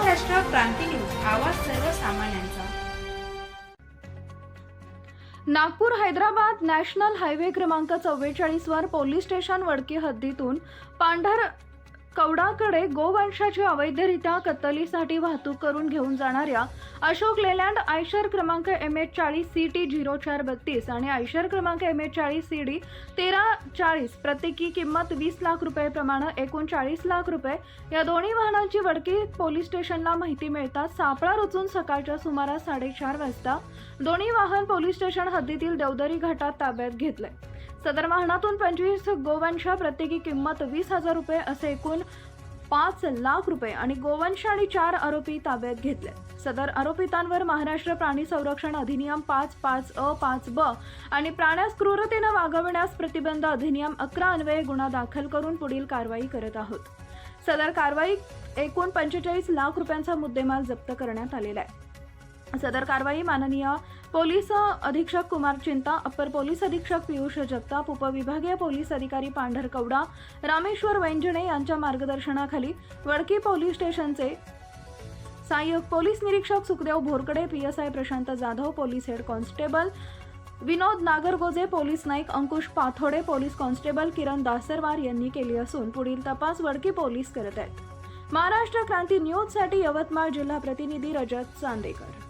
Maharashtra Kranti news. आवाज सर्वसामान्यांचा. Nagpur Hyderabad national highway क्रमांक चव्वेचाळीस वर पोलीस स्टेशन वडकी हद्दीतून पांढर कवडाकडे गोवंशाची अवैधरित्या कत्तलीसाठी वाहतूक करून घेऊन जाणाऱ्या अशोक लेलँड आयशर क्रमांक एम एच चाळीस सी टी झिरो चार बत्तीस आणि आयशर क्रमांक एम एच चाळीस सी डी तेरा चाळीस प्रत्येकी किंमत वीस लाख रुपये प्रमाणे एकूण चाळीस लाख रुपये. या दोन्ही वाहनांची वडकी पोलीस स्टेशनला माहिती मिळताच सापळा रचून सकाळच्या सुमारास साडेचार वाजता दोन्ही वाहन पोलीस स्टेशन हद्दीतील देवदरी घाटात ताब्यात घेतले सदर वाहनातून पंचवीस गोवंश प्रत्येकी किंमत वीस हजार रुपये असे एकूण पाच लाख रुपये आणि गोवंश आणि चार आरोपी ताब्यात घेतले. सदर आरोपितांवर महाराष्ट्र प्राणी संरक्षण अधिनियम पाच पाच अ पाच ब आणि प्राण्यास क्रूरतेनं वागवण्यास प्रतिबंध अधिनियम अकरा अन्वये गुन्हा दाखल करून पुढील कारवाई करत आहोत. सदर कारवाई एकूण पंचेचाळीस लाख रुपयांचा मुद्देमाल जप्त करण्यात आलेला आहे. सदर कारवाई माननीय पोलीस अधीक्षक कुमार चिंता अप्पर पोलीस अधीक्षक पियुष जगताप उपविभागीय पोलीस अधिकारी पांढर कवडा रामेश्वर वैंजणे यांच्या मार्गदर्शनाखाली वडकी पोलीस स्टेशनचे सहाय्यक पोलीस निरीक्षक Sukhdev Bhorkade P S I Prashant Jadhav police head constable Vinod Nagargoje police naik Ankush Pathode police constable Kiran Dasarwar यांनी केली असून पुढील तपास वडकी पोलीस करत आहेत. महाराष्ट्र क्रांती न्यूजसाठी यवतमाळ जिल्हा प्रतिनिधी रजत चांदेकर.